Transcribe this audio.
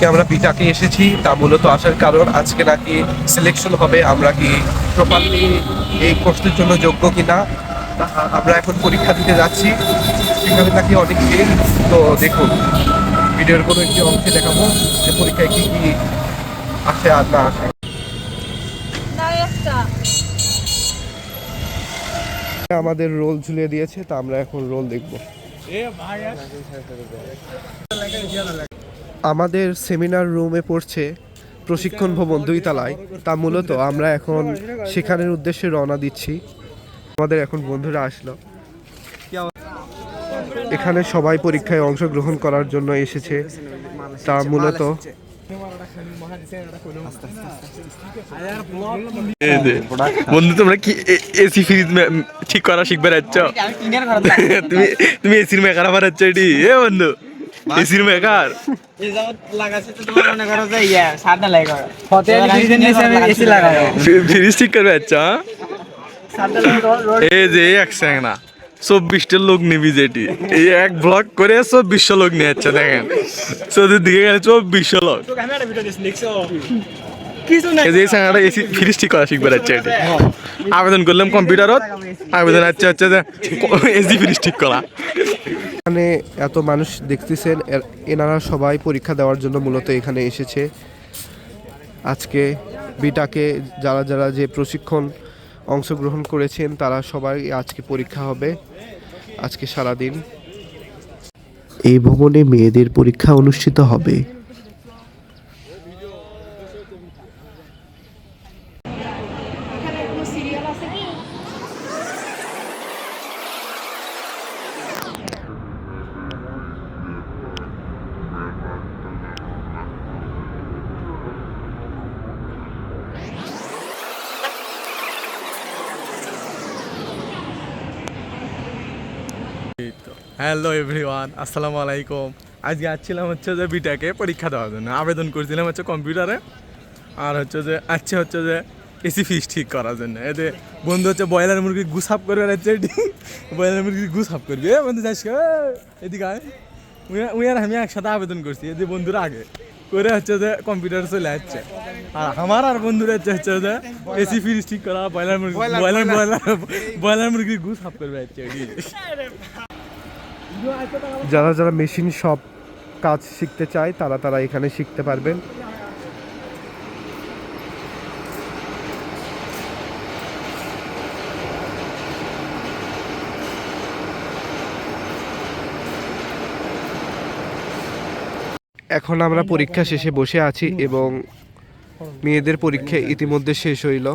আজকে আমরা বিটাকে এসেছি তা মূলত আসার কারণ আজকে নাকি সিলেকশন হবে আমরা কি প্রপারলি এই কোর্সের জন্য যোগ্য কিনা। আমরা এখন পরীক্ষা দিতে যাচ্ছি। সেখানে নাকি অনেক ভিড় তো দেখুন ভিডিওর কোনো একটি অংশে দেখাবো যে পরীক্ষায় কি কি আসে আর না আসে। আমাদের রোল ঝুলিয়ে দিয়েছে তা আমরা এখন রোল দেখব। আমাদের সেমিনার রুমে পড়ছে প্রশিক্ষণ ভবন দুই তলায় তা মূলত আমরা এখন সেখানের উদ্দেশ্যে রওনা দিচ্ছি। আমাদের এখন বন্ধুরা আসলো। এখানে সবাই পরীক্ষায় অংশগ্রহণ করার জন্য এসেছে। তা মূলত বন্ধু তোমরা কি এসি ফ্রিজ ঠিক করা শিখবে যাচ্ছ তুমি তুমি এসির মেকার আবার যাচ্ছ এটি? এ বন্ধু। এসির মেকার ফ্রিজ ঠিক করবে আচ্ছা এই যে এক না চব্বিশটা লোক নিবি যেটি। এই এক ব্লক করে চব্বিশশো লোক নিয়ে যাচ্ছে দেখেন। চোদ্দের দিকে গেলে চব্বিশশো লোক। এই যে এসি ফ্রিজ ঠিক করা শিখবে এটি আবেদন করলাম কম্পিউটারত। আবেদন আছে হচ্ছে যে এসি ফ্রিজ ঠিক করা। এখানে এত মানুষ দেখতেছেন এনারা সবাই পরীক্ষা দেওয়ার জন্য মূলত এখানে এসেছে। আজকে বিটাকে যারা যারা যে প্রশিক্ষণ অংশগ্রহণ করেছেন তারা সবাই আজকে পরীক্ষা হবে। আজকে সারাদিন। এই ভবনে মেয়েদের পরীক্ষা অনুষ্ঠিত হবে। হ্যালো এভরিওয়ান আসসালামু আলাইকুম আজকে আসছিলাম হচ্ছে যে বিটাকে পরীক্ষা দেওয়ার জন্য। আবেদন করেছিলাম হচ্ছে কম্পিউটারে আর হচ্ছে যে আচ্ছা হচ্ছে যে এসি ফিস ঠিক করার জন্য। এতে বন্ধু হচ্ছে ব্রয়লার মুরগি গুসাপ করবে বেড়াচ্ছে এটি ব্রয়লার মুরগি গুসাপ করবি। বন্ধু যাস এদিকে উই- আর আমি একসাথে আবেদন করছি। এদি বন্ধুরা আগে। করে হচ্ছে যে কম্পিউটার চলে আসছে। আর আমার আর বন্ধুরা হচ্ছে হচ্ছে যে এসি ফ্রিজ ঠিক করা ব্রয়লার মুরগি ব্রয়লার ব্রয়লার ব্রয়লার মুরগি গুসাপ করে বেড়াচ্ছে এটি যারা যারা মেশিন সব কাজ শিখতে চায় তারা তারা এখানে শিখতে পারবেন। এখন আমরা পরীক্ষা শেষে বসে আছি এবং মেয়েদের পরীক্ষা ইতিমধ্যে শেষ হইল।